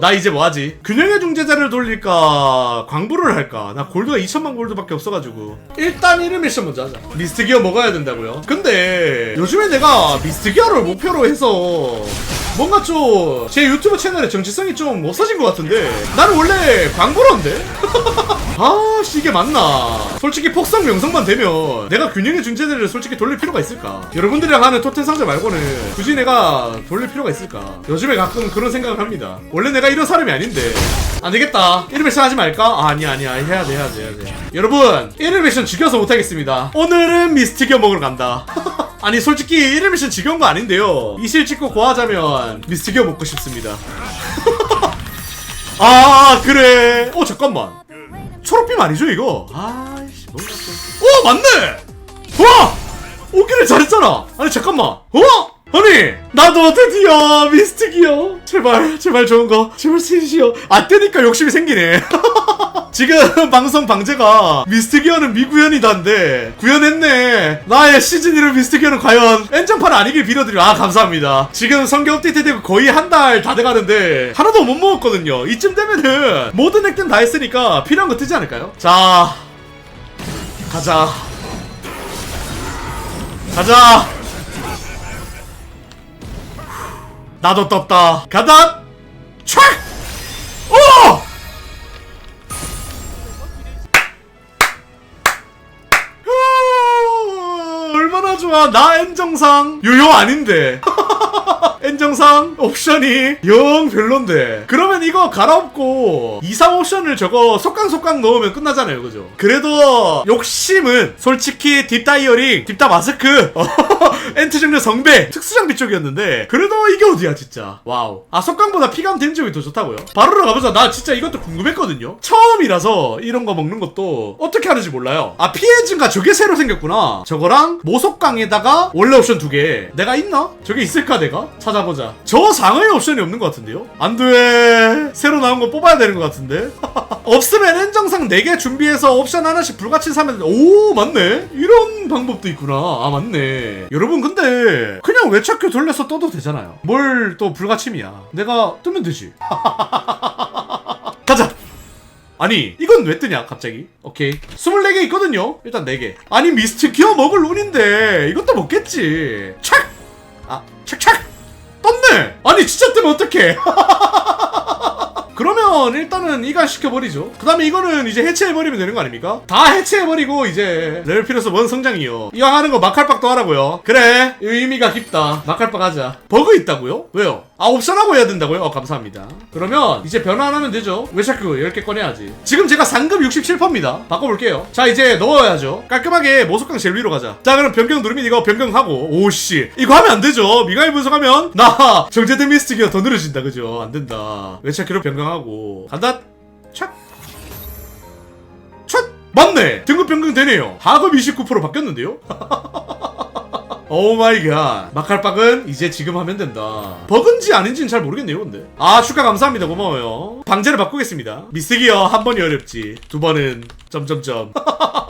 나 이제 뭐하지? 균형의 중재자를 돌릴까? 광부를 할까? 나 골드가 2천만 골드밖에 없어가지고 일단 1일 미션 먼저 하자 미스트 기어 먹어야 된다고요? 근데 요즘에 내가 미스트 기어를 목표로 해서 뭔가 좀 제 유튜브 채널의 정체성이 좀 없어진 것 같은데. 나는 원래 광부런데? 아씨 이게 맞나? 솔직히 폭삭 명성만 되면 내가 균형의 중재자를 솔직히 돌릴 필요가 있을까? 여러분들이랑 하는 토템 상자 말고는 굳이 내가 돌릴 필요가 있을까? 요즘에 가끔 그런 생각을 합니다. 원래 내가 이런 사람이 아닌데. 안되겠다. 1일 미션 하지 말까? 아, 아니야 아니야. 해야돼 해야돼 해야돼. 여러분 1일 미션 죽여서 못하겠습니다. 오늘은 미스틱이어 먹으러 간다 아니 솔직히 1일 미션 지겨운 거 아닌데요 이실 찍고 고하자면 미스틱이어 먹고 싶습니다 아 그래 어 잠깐만 초록빔 아니죠 이거? 아이씨 뭔가 좀... 어 맞네! 와! 오기를 잘했잖아 아니 잠깐만 어? 아니 나도 드디어 미스틱이요. 제발 제발 좋은 거 제발 신시여 안 되니까 욕심이 생기네. 지금 방송 방제가 미스틱이어는 미구현이다인데 구현했네. 나의 시즌 1을 미스틱이어는 과연 엔정판 아니길 빌어드려. 아 감사합니다. 지금 성경 업데이트 되고 거의 한 달 다 돼가는데 하나도 못 먹었거든요. 이쯤 되면은 모든 액든 다 했으니까 필요한 거 뜨지 않을까요? 자 가자. 가자 나도 떴다. 가다. 촥 오! 후, 얼마나 좋아. 나 N정상. 요요 아닌데 N정상 옵션이 영 별론데. 그러면 이거 갈아엎고 이상 옵션을 저거 속강속강 넣으면 끝나잖아요 그죠? 그래도 욕심은 솔직히 딥다이어링 딥다 마스크 엔트 정렬 성배 특수장비 쪽이었는데 그래도 이게 어디야 진짜. 와우. 아 속강보다 피감 데미지이 더 좋다고요? 바로로 가보자. 나 진짜 이것도 궁금했거든요. 처음이라서 이런 거 먹는 것도 어떻게 하는지 몰라요. 아 피해 증가 저게 새로 생겼구나. 저거랑 모속강에다가 원래 옵션 두 개. 내가 있나? 저게 있을까 내가? 찾아 보자. 저 상의 옵션이 없는 것 같은데요? 안 돼 새로 나온 거 뽑아야 되는 것 같은데? 없으면 엔정상 4개 준비해서 옵션 하나씩 불같이 사면 오 맞네. 이런 방법도 있구나. 아 맞네. 여러분 근데 그냥 외착큐 돌려서 떠도 되잖아요. 뭘 또 불가침이야. 내가 뜨면 되지. 가자. 아니 이건 왜 뜨냐 갑자기? 오케이. 24개 있거든요? 일단 4개. 아니 미스트 기어 먹을 운인데 이것도 먹겠지. 착! 아 착착! 아니 진짜 뜨면 어떡해 그러면 일단은 이관시켜버리죠. 그 다음에 이거는 이제 해체해버리면 되는 거 아닙니까? 다 해체해버리고 이제 레벨 필요서 뭔 성장이요? 이왕 하는 거 막할박도 하라고요. 그래 의미가 깊다. 막할박 하자. 버그 있다고요? 왜요? 아 옵션하고 해야 된다고요? 어 감사합니다. 그러면 이제 변환하면 되죠. 왜 자꾸 10개 꺼내야지? 지금 제가 상급 67%입니다. 바꿔볼게요. 자 이제 넣어야죠. 깔끔하게 모속강 제일 위로 가자. 자 그럼 변경 누르면 이거 변경하고. 오씨. 이거 하면 안 되죠. 미가일 분석하면 나 정제된 미스틱이가 더 느려진다. 그죠? 안 된다. 외차키로 변경하고 간다 착 촥! 맞네! 등급 변경 되네요. 하급 29% 바뀌었는데요? 오 마이 갓. 막할박은 이제 지금 하면 된다. 버그인지 아닌지는 잘 모르겠네요, 근데. 아, 축하 감사합니다. 고마워요. 방제를 바꾸겠습니다. 미스기어 한 번이 어렵지. 두 번은 점점점.